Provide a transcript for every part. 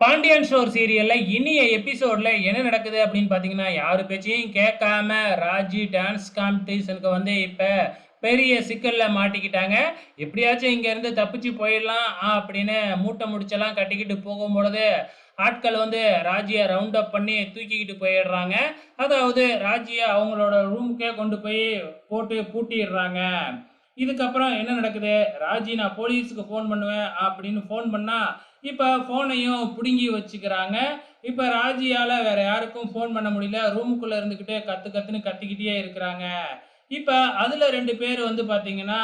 Pandian store சீரியல்ல இனிய எபிசோட்ல என்ன நடக்குது அப்படின்னு பார்த்தீங்கன்னா, யாரு பேச்சையும் கேட்காம ராஜி டான்ஸ் காம்படிஷனுக்கு வந்து இப்ப பெரிய சிக்கல்ல மாட்டிக்கிட்டாங்க. எப்படியாச்சும் இங்கேருந்து தப்பிச்சு போயிடலாம் அப்படின்னு மூட்டை முடிச்செல்லாம் கட்டிக்கிட்டு போகும்பொழுது, ஆட்கள் வந்து ராஜிய ரவுண்ட் அப் பண்ணி தூக்கிக்கிட்டு போயிடுறாங்க. அதாவது ராஜிய அவங்களோட ரூமுக்கே கொண்டு போய் போட்டு பூட்டிடுறாங்க. இதுக்கப்புறம் என்ன நடக்குது? ராஜி நான் போலீஸுக்கு ஃபோன் பண்ணுவேன் அப்படின்னு ஃபோன் பண்ணால் இப்போ ஃபோனையும் பிடுங்கி வச்சுக்கிறாங்க. இப்போ ராஜியால் வேற யாருக்கும் ஃபோன் பண்ண முடியல. ரூமுக்குள்ளே இருந்துக்கிட்டே கற்று கத்துன்னு கத்திக்கிட்டே இருக்கிறாங்க. இப்போ அதில் ரெண்டு பேர் வந்து பார்த்தீங்கன்னா,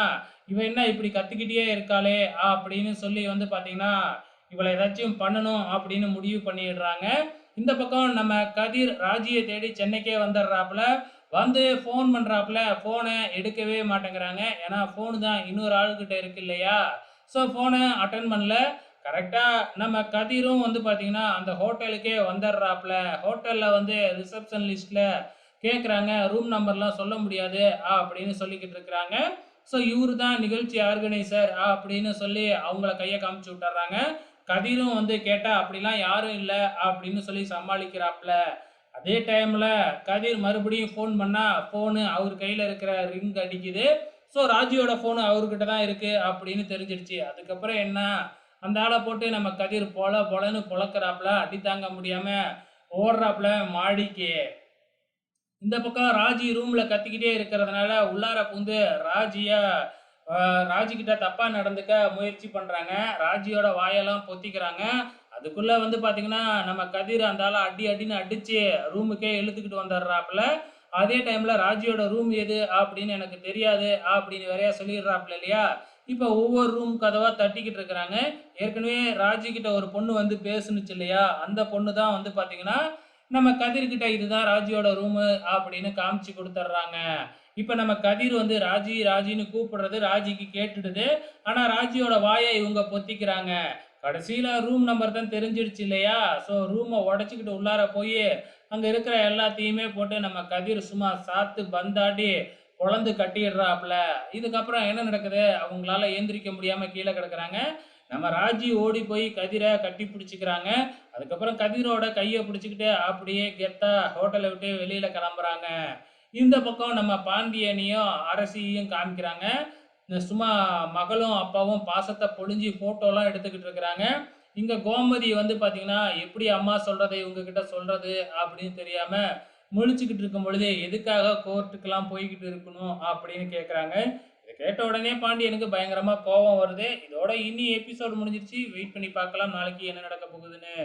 இவன் என்ன இப்படி கற்றுக்கிட்டே இருக்காளே!" அப்படின்னு சொல்லி வந்து பார்த்தீங்கன்னா, இவளை ஏதாச்சும் பண்ணணும் அப்படின்னு முடிவு பண்ணிடுறாங்க. இந்த பக்கம் நம்ம கதிர் ராஜியை தேடி சென்னைக்கே வந்துடுறாப்புல. வந்து ஃபோன் பண்ணுறாப்புல ஃபோனை எடுக்கவே மாட்டேங்கிறாங்க. ஏன்னா ஃபோனு தான் இன்னொரு ஆளுக்கிட்ட இருக்கு இல்லையா? ஸோ ஃபோனை அட்டன் பண்ணல. கரெக்டாக நம்ம கதிரும் வந்து பார்த்தீங்கன்னா, அந்த ஹோட்டலுக்கே வந்துடுறாப்புல. ஹோட்டலில் வந்து ரிசப்ஷன் லிஸ்ட்டில் கேட்குறாங்க. ரூம் நம்பர்லாம் சொல்ல முடியாது அப்படின்னு சொல்லிக்கிட்டு இருக்கிறாங்க. ஸோ இவர் தான் நிகழ்ச்சி ஆர்கனைசர் அப்படின்னு சொல்லி அவங்கள கையை காமிச்சு விட்டுர்றாங்க. கதிரும் வந்து கேட்டால் "அப்படிலாம் யாரும் இல்லை அப்படின்னு சொல்லி சமாளிக்கிறாப்புல. அதே டைமில் கதிர் மறுபடியும் ஃபோன் பண்ணால் ஃபோனு அவர் கையில் இருக்கிற ரிங் அடிக்குது. ஸோ ராஜியோட ஃபோனு அவர்கிட்ட தான் இருக்குது அப்படின்னு தெரிஞ்சிடுச்சு. அதுக்கப்புறம் என்ன, அந்த ஆளை போட்டு நம்ம கதிர் பொல பொலன்னு பொளக்குறாப்புல. அடி தாங்க முடியாமல் ஓடுறாப்புல மாடிக்கு. இந்த பக்கம் ராஜி ரூமில் கத்திக்கிட்டே இருக்கிறதுனால, உள்ளார புகுந்து ராஜியா ராஜிக்கிட்ட தப்பாக நடந்துக்க முயற்சி பண்ணுறாங்க ராஜியோட வாயெல்லாம் பொத்திக்கிறாங்க. அதுக்குள்ள வந்து பார்த்தீங்கன்னா, நம்ம கதிர் அந்த அடி அடின்னு அடிச்சு ரூமுக்கே இழுத்துக்கிட்டு வந்துடுறாப்புல. அதே டைம்ல ராஜியோட ரூம் எது அப்படின்னு எனக்கு தெரியாது அப்படின்னு வேறையா சொல்லிடுறாப்புல இல்லையா? இப்ப ஒவ்வொரு ரூம் கதவா தட்டிக்கிட்டு இருக்கிறாங்க. ஏற்கனவே ராஜி கிட்ட ஒரு பொண்ணு வந்து பேசுனுச்சு இல்லையா? அந்த பொண்ணு தான் வந்து பார்த்தீங்கன்னா, நம்ம கதிர்கிட்ட இதுதான் ராஜியோட ரூமு அப்படின்னு காமிச்சு கொடுத்துட்றாங்க இப்ப நம்ம கதிர் வந்து ராஜி ராஜின்னு கூப்பிடுறது ராஜிக்கு கேட்டுடுது. ஆனா ராஜியோட வாயை இவங்க பொத்திக்கிறாங்க. கடைசியில் ரூம் நம்பர் தான் தெரிஞ்சிடுச்சு இல்லையா? ஸோ ரூமை உடச்சிக்கிட்டு உள்ளார போய் அங்கே இருக்கிற எல்லாத்தையுமே போட்டு நம்ம கதிர் சும்மா சாத்து பந்தாடி குழந்து கட்டிடுறாப்புல. இதுக்கப்புறம் என்ன நடக்குது? அவங்களால ஏந்திரிக்க முடியாமல் கீழே கிடக்குறாங்க. நம்ம ராஜி ஓடி போய் கதிரை கட்டி பிடிச்சிக்கிறாங்க அதுக்கப்புறம் கதிரோட கையை பிடிச்சிக்கிட்டு அப்படியே கெத்தா ஹோட்டலை விட்டு வெளியில் கிளம்புறாங்க. இந்த பக்கம் நம்ம பாண்டியனையும், அரசியையும் காமிக்கிறாங்க. இந்த சும்மா மகளும், அப்பாவும் பாசத்தை பொழிஞ்சு ஃபோட்டோலாம் எடுத்துக்கிட்டு இருக்கிறாங்க. இங்கே கோமதி வந்து பார்த்தீங்கன்னா, எப்படி அம்மா சொல்கிறதை இவங்கக்கிட்ட சொல்கிறது அப்படின்னு தெரியாமல் முழிச்சுக்கிட்டு இருக்கும் பொழுது, எதுக்காக கோர்ட்டுக்கெல்லாம் போய்கிட்டு இருக்கணும் அப்படின்னு கேட்குறாங்க. இதை கேட்ட உடனே பாண்டியனுக்கு பயங்கரமாக கோவம் வருது. இதோட இனி எபிசோடு முடிஞ்சிருச்சு. வெயிட் பண்ணி பார்க்கலாம் நாளைக்கு என்ன நடக்க போகுதுன்னு.